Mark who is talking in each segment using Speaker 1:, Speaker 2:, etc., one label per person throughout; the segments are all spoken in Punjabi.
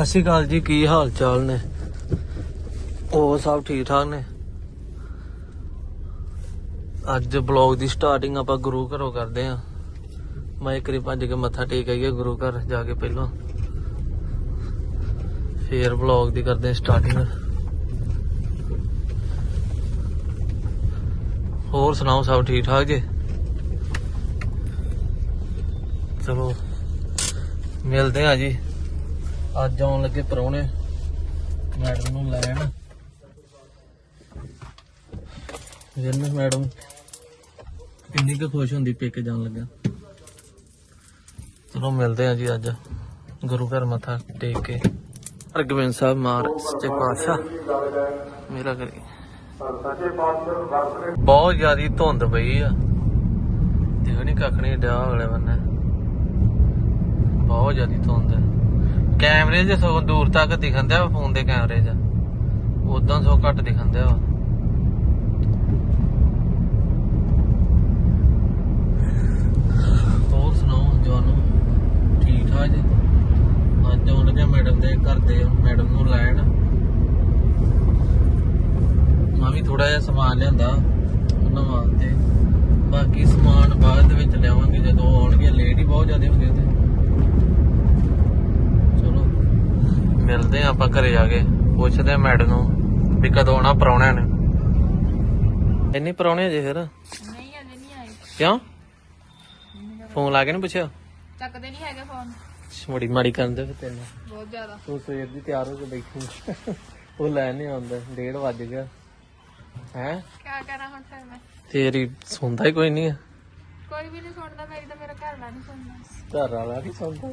Speaker 1: ਸਤਿ ਸ਼੍ਰੀ ਅਕਾਲ ਜੀ, ਕੀ ਹਾਲ ਚਾਲ ਨੇ? ਉਹ ਸਭ ਠੀਕ ਠਾਕ ਨੇ? ਅੱਜ ਬਲੌਗ ਦੀ ਸਟਾਰਟਿੰਗ ਆਪਾਂ ਗੁਰੂ ਘਰੋਂ ਕਰਦੇ ਆਂ ਮੈਂ ਇੱਕ ਵਾਰੀ ਭੱਜ ਕੇ ਮੱਥਾ ਟੇਕ ਆਈਏ ਗੁਰੂ ਘਰ ਜਾ ਕੇ ਪਹਿਲਾਂ। ਫੇਰ ਬਲੌਗ ਦੀ ਕਰਦੇ ਆਂ ਸਟਾਰਟਿੰਗ ਹੋਰ ਸੁਣਾਓ, ਸਭ ਠੀਕ ਠਾਕ ਜੀ? ਚਲੋ, ਮਿਲਦੇ ਆ ਜੀ। ਅੱਜ ਆਉਣ ਲੱਗੇ ਪਰੌਣੇ ਮੈਡਮ ਨੂੰ ਲੈਣ ਜਨ ਮੈਡਮ, ਕਿੰਨੀ ਕੁ ਖੁਸ਼ ਹੁੰਦੀ ਪੇਕੇ ਜਾਣ ਲੱਗਾ। ਚਲੋ ਮਿਲਦੇ ਆ ਜੀ ਅੱਜ, ਗੁਰੂ ਘਰ ਮੱਥਾ ਟੇਕ ਕੇ। ਹਰਗੋਬਿੰਦ ਸਾਹਿਬ ਮਾਰ ਸੱਚੇ ਪਾਤਸ਼ਾਹ, ਮੇਰਾ ਕਰੀ। ਬਹੁਤ ਜ਼ਿਆਦੀ ਧੁੰਦ ਪਈ ਆ। ਦੇਖੋ ਨਹੀਂ ਕੱਖ ਨਹੀਂ ਡਿਆ ਵਾਲੇ ਬੰਨੇ। ਬਹੁਤ ਜ਼ਿਆਦੀ ਧੁੰਦ ਹੈ। ਕੈਮਰੇ 'ਚ ਸੋ ਦੂਰ ਤੱਕ ਦਿਖਣ ਦਿਆ ਫੋਨ ਦੇ ਕੈਮਰੇ 'ਚ। ਉਦਾਂ ਸੋ ਘੱਟ ਦਿਖਣ ਦਿਆ ਵਾ। ਹੋਰ ਸੁਣਾਓ, ਜਵਾਨੋ? ਠੀਕ ਠਾਕ ਜੀ? ਅੱਜ ਉਹਨਾਂ ਲੱਗੇ ਮੈਡਮ ਦੇ ਘਰ ਦੇ, ਮੈਡਮ ਨੂੰ ਲੈਣ। ਮੈਂ ਵੀ ਥੋੜਾ ਜਿਹਾ ਸਮਾਨ ਲਿਆਂਦਾ ਉਹਨਾਂ ਵਾਸਤੇ। ਬਾਕੀ ਸਮਾਨ ਬਾਅਦ ਦੇ ਵਿੱਚ ਲਿਆਵਾਂਗੇ, ਜਦੋਂ ਆਉਣਗੇ। ਲੇਟ ਹੀ ਬਹੁਤ ਜ਼ਿਆਦਾ ਹੁੰਦੇ ਤੇ ਚਲੋ ਮਿਲਦੇ ਆ ਆਪਾਂ ਘਰੇ ਜਾ ਕੇ। ਪੁੱਛਦੇ ਆ ਮੈਡਮ ਨੂੰ ਵੀ ਕਦੋਂ ਆਉਣਾ ਪਰੌਣਿਆਂ ਨੇ। ਇੰਨੀ ਪਰੌਣੇ ਜੇ ਫਿਰ?
Speaker 2: ਨਹੀਂ ਅਜੇ ਨਹੀਂ ਆਏ।
Speaker 1: ਕਿਉਂ? ਫੋਨ ਲਾ ਕੇ ਨਹੀਂ ਪੁੱਛਿਆ?
Speaker 2: ਚੱਕਦੇ ਨਹੀਂ ਹੈਗੇ ਫੋਨ।
Speaker 1: ਮੜੀ ਮਾੜੀ ਕਰਨ ਦੇ ਫਿਰ ਤੈਨੂੰ
Speaker 2: ਬਹੁਤ ਜ਼ਿਆਦਾ।
Speaker 1: ਤੂੰ ਸਵੇਰ ਦੀ ਤਿਆਰ ਹੋ ਕੇ ਬੈਠੀ ਉਹ ਲੈਣ ਨਹੀਂ ਆਉਂਦਾ 1:30 ਵੱਜ ਗਿਆ। ਹੈ?
Speaker 2: ਕੀ ਕਰਾਂ ਹੁਣ ਫਿਰ ਮੈਂ?
Speaker 1: ਤੇਰੀ ਸੁਣਦਾ ਹੀ ਕੋਈ ਨਹੀਂ
Speaker 2: ਕੋਈ ਵੀ ਨਹੀਂ ਸੁਣਦਾ ਮੇਰੀ ਤਾਂ ਮੇਰਾ ਘਰ ਵਾਲਾ ਨਹੀਂ ਸੁਣਦਾ।
Speaker 1: ਘਰ ਵਾਲਾ ਨਹੀਂ ਸੁਣਦਾ।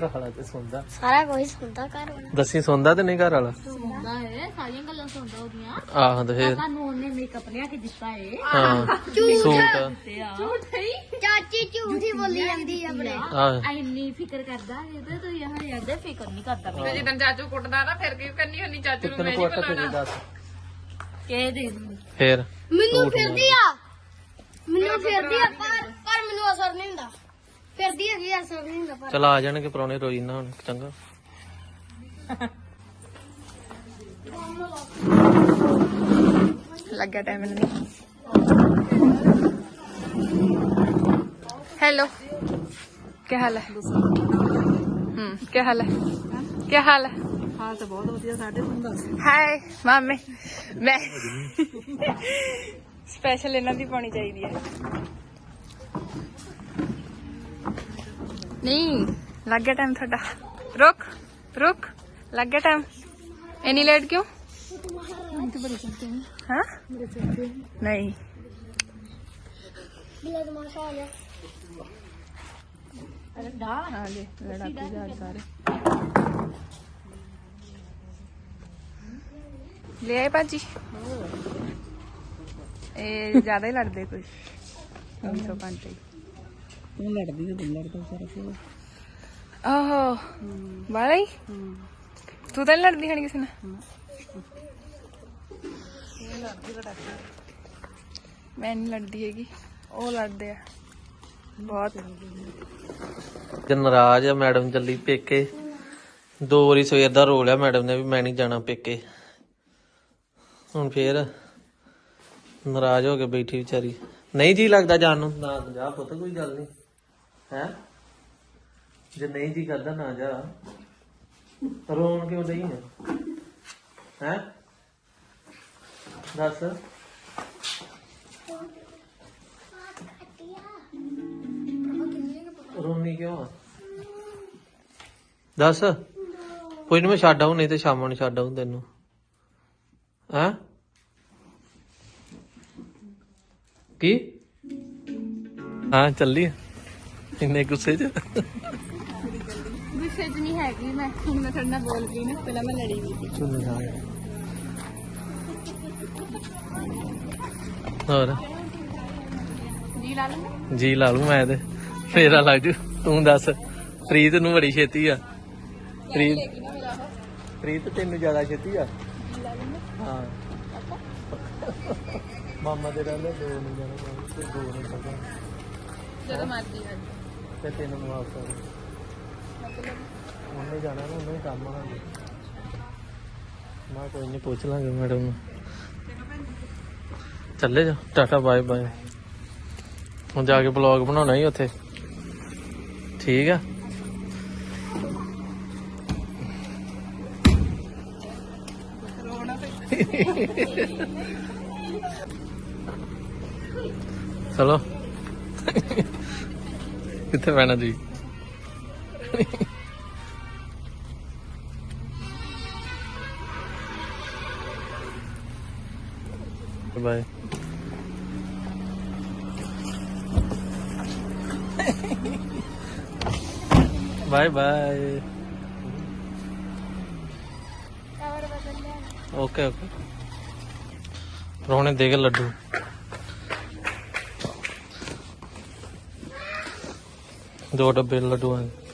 Speaker 1: ਘਰ ਵਾਲਾ ਤੇ ਸੁਣਦਾ
Speaker 3: ਸਾਰਾ ਕੋਈ ਸੁਣਦਾ ਘਰ ਵਾਲਾ
Speaker 1: ਦੱਸੀ ਸੁਣਦਾ ਤੇ ਨਹੀਂ ਘਰ ਵਾਲਾ
Speaker 2: ਸੁਣਦਾ ਹੈ ਸਾਰੀਆਂ ਗੱਲਾਂ ਸੁਣਦਾ ਉਹਦੀਆਂ।
Speaker 1: ਆਹ ਤੇ ਫਿਰ।
Speaker 2: ਉਹਨੇ ਮੇਕਅਪ ਲਿਆ ਕੇ ਦਿੱਤਾ ਏ।
Speaker 1: ਹਾਂ ਸੂਟ।
Speaker 2: ਝੂਠੀ
Speaker 3: ਚਾਚੀ ਝੂਠੀ ਬੋਲੀ ਜਾਂਦੀ ਆ ਆਪਣੇ।
Speaker 1: ਆਹ
Speaker 2: ਇੰਨੀ ਫਿਕਰ ਕਰਦਾ ਇਹਦੇ ਤੋਂ ਯਾਰ ਇਹਦੇ ਫਿਕਰ ਨਹੀਂ ਕਰਦਾ ਤੇ ਜਦੋਂ ਚਾਚੂ ਕੁੱਟਦਾ ਨਾ ਫਿਰ ਕੀ ਕਰਨੀ ਹੁੰਨੀ ਚਾਚੂ
Speaker 1: ਤੈਨੂੰ ਕੁੱਟ ਕੇ ਦੇ ਦੱਸ।
Speaker 2: ਕੇ ਦੇ
Speaker 1: ਫੇਰ।
Speaker 3: ਮੈਨੂੰ ਫਿਰਦੀ ਆ। ਮੈਨੂੰ ਫਿਰਦੀ ਆ ਪਰ ਪਰ ਮੈਨੂੰ ਅਸਰ ਨਹੀਂ ਹੁੰਦਾ। ਫਿਰਦੀ ਆ
Speaker 1: ਜਾਣਗੇ ਪਰੌਣੇ ਰੋਈ ਹੁਣ ਚੰਗਾ।
Speaker 2: ਲੱਗਾ ਟਾਈਮ ਨਹੀਂ हेलो क्या हाल है हम्म क्या हाल है क्या हाल है
Speaker 4: ਹਾਲ ਤਾਂ ਬਹੁਤ ਵਧੀਆ ਸਾਡੇ ਨੂੰ ਦੱਸ।
Speaker 2: हाय मामे मैं ਇਹਨਾਂ ਦੀ ਪਾਉਣੀ ਚਾਹੀਦੀ ਹੈ। ਨਹੀਂ, ਲੱਗ ਗਿਆ ਟਾਈਮ ਤੁਹਾਡਾ। ਰੁਕ ਰੁਕ ਲੱਗ ਗਿਆ ਟਾਈਮ ਇੰਨੀ ਲੇਟ ਕਿਉਂ? ਹਾਂ? ਨਹੀਂ। ਹਾਂ ਜੀ ਲੜਾਕੀ ਜਾ ਸਾਰੇ ਲੈ ਆਏ ਭਾਜੀ। ਇਹ ਜ਼ਿਆਦਾ ਹੀ ਲੜਦੇ ਕੋਈ। 305 ਹੀ।
Speaker 4: ਤੂੰ ਲੜਦੀ ਤੇ ਤੂੰ ਲੜਦਾ ਸਾਰਾ ਫਿਰ।
Speaker 2: ਆਹੋ ਹੀ। ਤੂੰ ਤਾਂ ਨੀ ਲੜਦੀ ਹਣੀ ਕਿਸੇ ਨਾਲ? ਮੈਂ ਨਹੀਂ ਲੜਦੀ ਹੈਗੀ ਉਹ ਲੜਦੇ ਆ। ਬਹੁਤ।
Speaker 1: ਜੇ ਨਾਰਾਜ਼ ਆ ਮੈਡਮ ਚੱਲੀ ਪੇਕੇ। ਦੋ ਵਾਰੀ ਸਵੇਰ ਦਾ ਰੋ ਲਿਆ ਮੈਡਮ ਨੇ ਵੀ ਮੈਂ ਨਹੀਂ ਜਾਣਾ ਪੇਕੇ। ਹੁਣ ਫੇਰ ਨਾਰਾਜ਼ ਹੋ ਕੇ ਬੈਠੀ ਵਿਚਾਰੀ। ਨਹੀਂ ਜੀ ਲੱਗਦਾ ਜਾਣ ਨੂੰ। ਨਾ ਜਾ ਪੁੱਤ ਕੋਈ ਗੱਲ ਨਹੀਂ ਹੈ? ਜੇ ਨਹੀਂ ਜੀ ਕਰਦਾ ਨਾ ਜਾ। ਰੋਣ ਕਿਉਂ ਨਹੀਂ ਹੈ ਹੈ? ਦੱਸ। ਰੋਣੀ ਕਿਉਂ ਆ? ਦੱਸ। ਕੋਈ ਨਹੀਂ ਮੈਂ ਛੱਡ ਆਉਂ ਨਹੀਂ ਤੇ ਸ਼ਾਮਾਂ ਨੂੰ ਛੱਡ ਆਉਂ ਤੈਨੂੰ। ਹੈਂ? ਕੀ? ਹਾਂ, ਚੱਲੀ ਇੰਨੇ ਗੁੱਸੇ 'ਚ?
Speaker 2: ਗੁੱਸੇ 'ਚ ਨਹੀਂ ਹੈਗੀ ਮੈਂ ਹੁਣ ਮੈਂ ਤੁਹਾਡੇ ਨਾਲ ਬੋਲ ਗਈ ਨਾ ਪਹਿਲਾਂ ਮੈਂ ਲੜੀ ਵੀ ਸੀ।
Speaker 1: ਚੁੰਨੀ ਹੋਰ?
Speaker 2: ਜੀ ਲਾ
Speaker 1: ਜੀ ਲਾ ਲੂ ਮੈਂ ਤੇ। ਫੇਰਾ ਲੱਗ ਜੂ। ਤੂੰ ਦੱਸ ਪ੍ਰੀਤ ਨੂੰ ਬੜੀ ਛੇਤੀ ਆ। ਪ੍ਰੀਤ ਪ੍ਰੀਤ ਤੈਨੂੰ ਜ਼ਿਆਦਾ ਛੇਤੀ ਆ? ਹਾਂ। ਮਾਮਾ ਦੇ ਰਹਿੰਦੇ ਦੋ ਨੂੰ ਜਾਣਾ ਤੇ ਦੋ ਨੂੰ ਜਾਣਾ।
Speaker 2: ਜਦੋਂ ਮਰਜ਼ੀ ਆ
Speaker 1: ਤੇ ਤਿੰਨ ਨੂੰ ਵਾਪਸ ਆ ਜਾਣਾ। ਉਹਨੇ ਜਾਣਾ ਨਾ, ਉਹਨੇ ਕੰਮ ਆ ਮੈਂ ਕੋਈ ਨਹੀਂ ਪੁੱਛ ਲਾਂਗੇ ਮੈਡਮ ਨੂੰ। ਚੱਲੇ ਜਾ, ਟਾਟਾ ਬਾਏ ਬਾਏ ਹੁਣ ਜਾ ਕੇ ਬਲੌਗ ਬਣਾਉਣਾ ਹੀ ਉੱਥੇ। ਠੀਕ ਆ? ਚਲੋ। ਕਿੱਥੇ ਪੈਣਾ ਜੀ? Bye bye bye okay okay ਰੋਣੇ ਦੇ ਕੇ ਲੱਡੂ ਦੋ ਡੱਬੇ ਲੱਡੂਆਂ ਦੇ